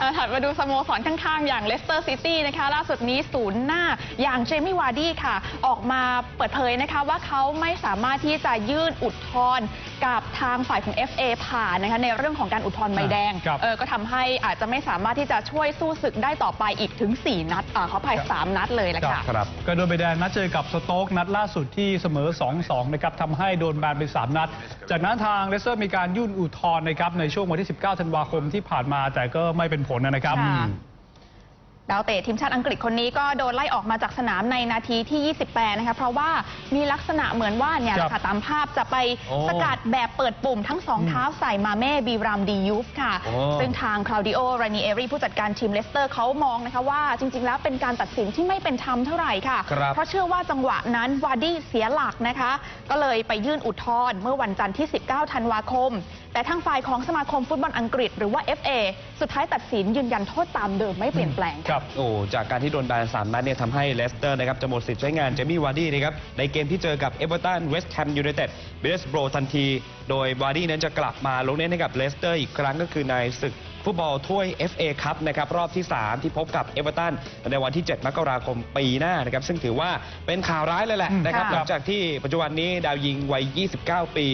เอ่อถัดมาดูสโมสรข้างๆ อย่างเลสเตอร์ซิตี้นะคะล่าสุดนี้ศูนย์หน้าอย่างเจมี่วาร์ดี้ค่ะ ออกมาเปิดเผยนะคะว่าเขาไม่สามารถที่จะยื่นอุทธรณ์กับทางฝ่ายของ FA ผ่านนะคะในเรื่องของการอุทธรณ์ใบแดงครับ เออก็ทำให้อาจจะไม่สามารถที่จะช่วยสู้ศึกได้ต่อไปอีกถึง 4 นัดอ่าเขาภายสามนัดเลยละค่ะ ครับ ก็โดนใบแดงนัดเจอกับสโต๊กนัดล่าสุดที่เสมอ 2-2 นะครับทำให้โดนแบนไป 3 นัด จากนั้นทางเลสเตอร์มีการยื่นอุทธรณ์นะครับในช่วงวันที่ 19 ธันวาคมที่ผ่านมาแต่ก็ไม่เป็นผลนะครับค่ะ ดาวเตะทีมชาติอังกฤษคนนี้ก็โดนไล่ออกมาจากสนามในนาทีที่ 28 นะคะ เพราะว่ามีลักษณะเหมือนว่าเนี่ยแหละค่ะตามภาพจะไปโอ้สกัดแบบเปิดปุ่มทั้งสองเท้าใส่มาเม่บีรามดียูฟค่ะโอ้ซึ่งทางคลาวดิโอรานีเอรีผู้จัดการทีมเลสเตอร์เขามองนะคะว่าจริง ๆ แล้วเป็นการตัดสินที่ไม่เป็นธรรมเท่าไหร่ค่ะครับเพราะเชื่อว่าจังหวะนั้นวาร์ดี้เสียหลักนะคะ ก็เลยไปยื่นอุทธรณ์เมื่อวันจันทร์ที่ 19 ธันวาคม แต่ทางฝ่ายของสมาคมฟุตบอลอังกฤษ หรือว่า FA สุดท้ายตัดสินยืนยันโทษตามเดิมไม่เปลี่ยนแปลงคค่ะรับโอ้จากการที่โดนแบนสามนัดเนี่ยทำให้เลสเตอร์นะครับจะหมดสิทธิ์ใช้งานเจมี่วาร์ดี้นะครับในเกมที่เจอกับเอเวอร์ตันเวสต์แฮมยูไนเต็ดเบสโบรทันที โดยวาร์ดี้นั้นจะกลับมาลงเล่นให้กับเลสเตอร์อีกครั้งก็คือในศึกฟุตบอลถ้วย FA คัพนะครับรอบที่ 3 ที่พบกับเอเวอร์ตันในวันที่ 7 มกราคมปีหน้านะครับซึ่งถือว่าเป็นข่าวร้ายเลยแหละนะครับค่ะหลังจากที่ปัจจุบันนี้ดาวยิงวัย 29 ปี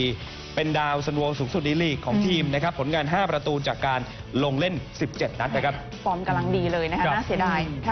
เป็นดาวซันโวสูงสุดในลีกของทีมนะครับผลงาน 5 ประตูจากการลงเล่น 17 นัดนะครับ ฟอร์มกำลังดีเลยนะคะครับน่าเสียดายค่ะ